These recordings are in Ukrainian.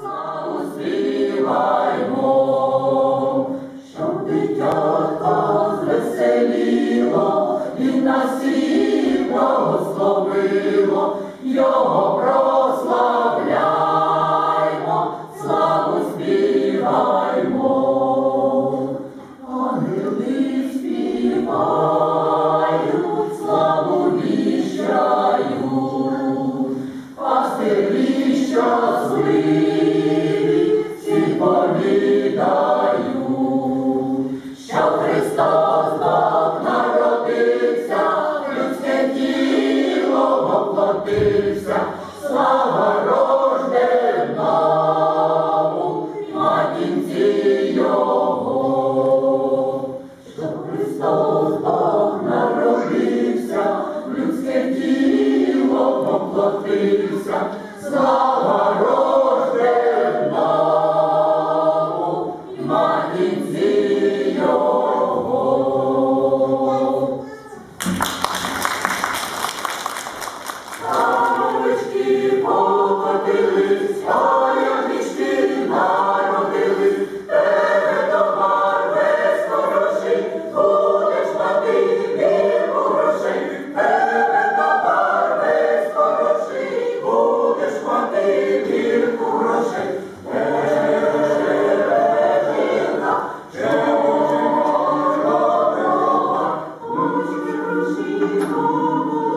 Славу співаймо, come.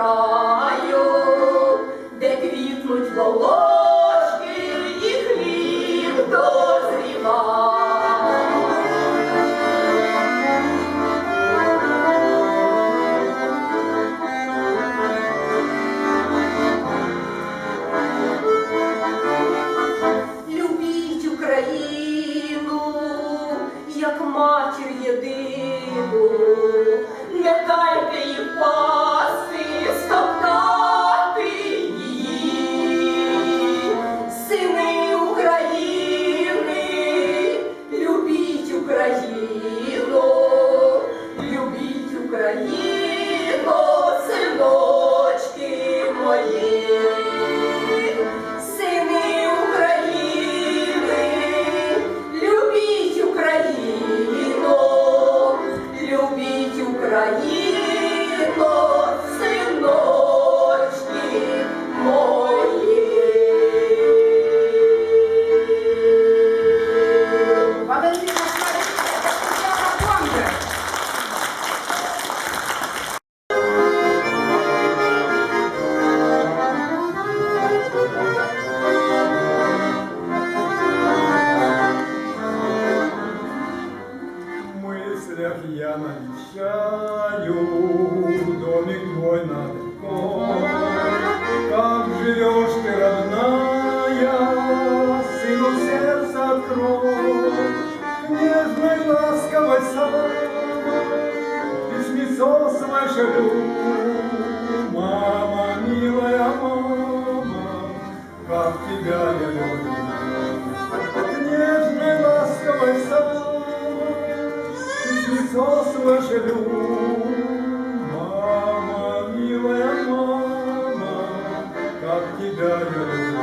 prova. скажу, мама, милая мама, как тебя я люблю. Нежной ласковой собой ты лицо сложелю. Мама, милая мама, как тебя я люблю.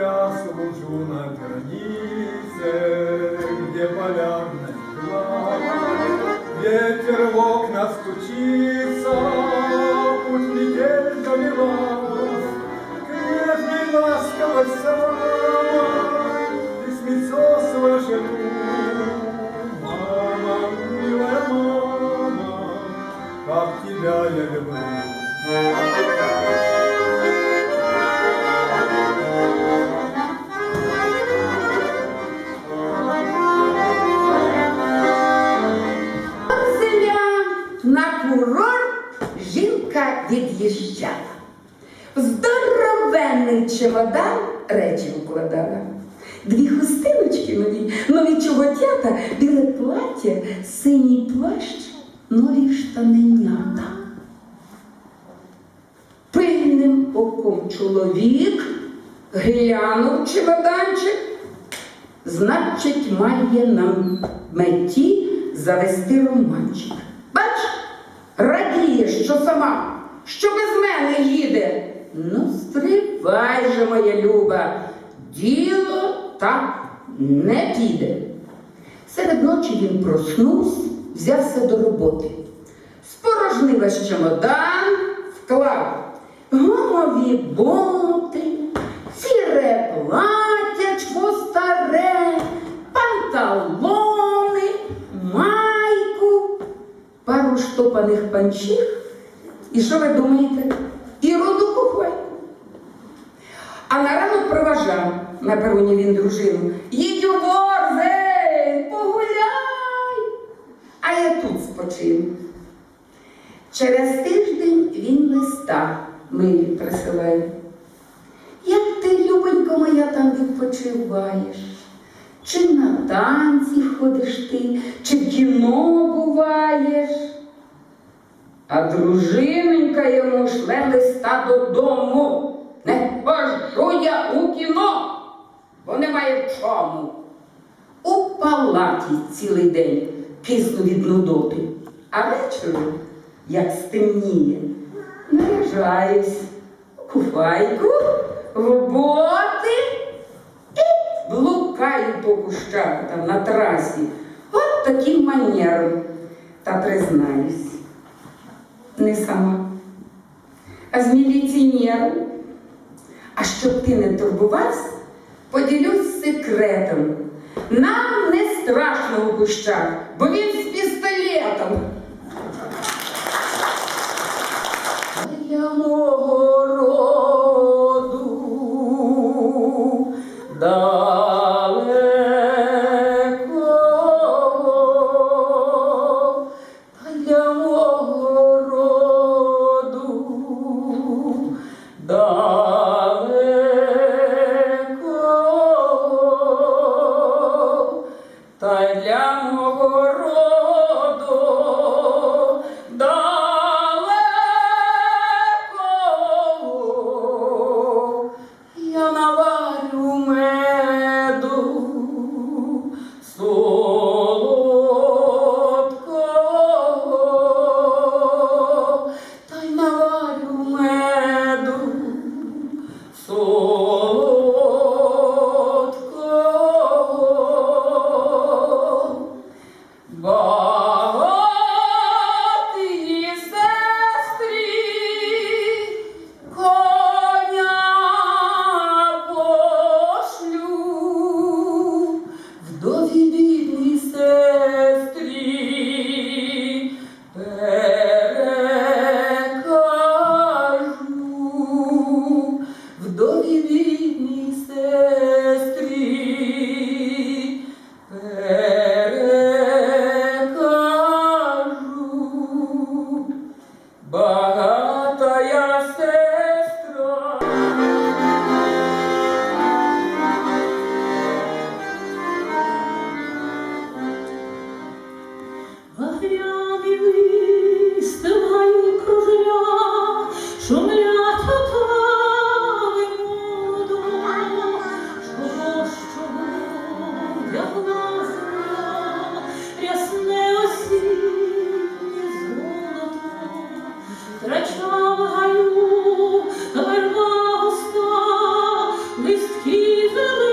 Я служу на границе, где полярность глаз. ветер в окна стучится, Путь метель залила Крепней ласково сама, Письмецо сложену. Мама, милая мама, Как тебя я люблю. прокурор жінка від'їжджала. Здоровенний чемодан речі укладала, Дві хустиночки нові, нові чоботята, біле плаття, синій плащ, нові штаненята. Пильним оком чоловік глянув чемоданчик, значить, має на меті завести романчик радіє, що сама, що без мене їде. Ну, стривай же, моя люба, діло так не піде. Серед ночі він проснувся, взявся до роботи. Спорожнив весь чемодан, вклав гумові боти, сіре плавно. Пару панчів. І що ви думаєте? І роду кухвайку. А на ранок проважав на пероні він дружину. Їдь у Ворзель, погуляй. А я тут спочину. Через тиждень він листа милі присилає. Як ти, любонько моя, там відпочиваєш? Чи на танці ходиш ти, чи в кіно буваєш? А дружиненька йому шле листа додому. Не хожу я у кіно, бо немає в чому. У палаті цілий день кисну від нудоти, а вечором, як стемніє, наряжаюсь куфайку, в боти і блукаю по кущах там на трасі. От таким манером. Та признаюсь, не сама, а з міліціонером. А щоб ти не турбувався, поділюсь секретом. Нам не страшно у кущах, бо він Jesus.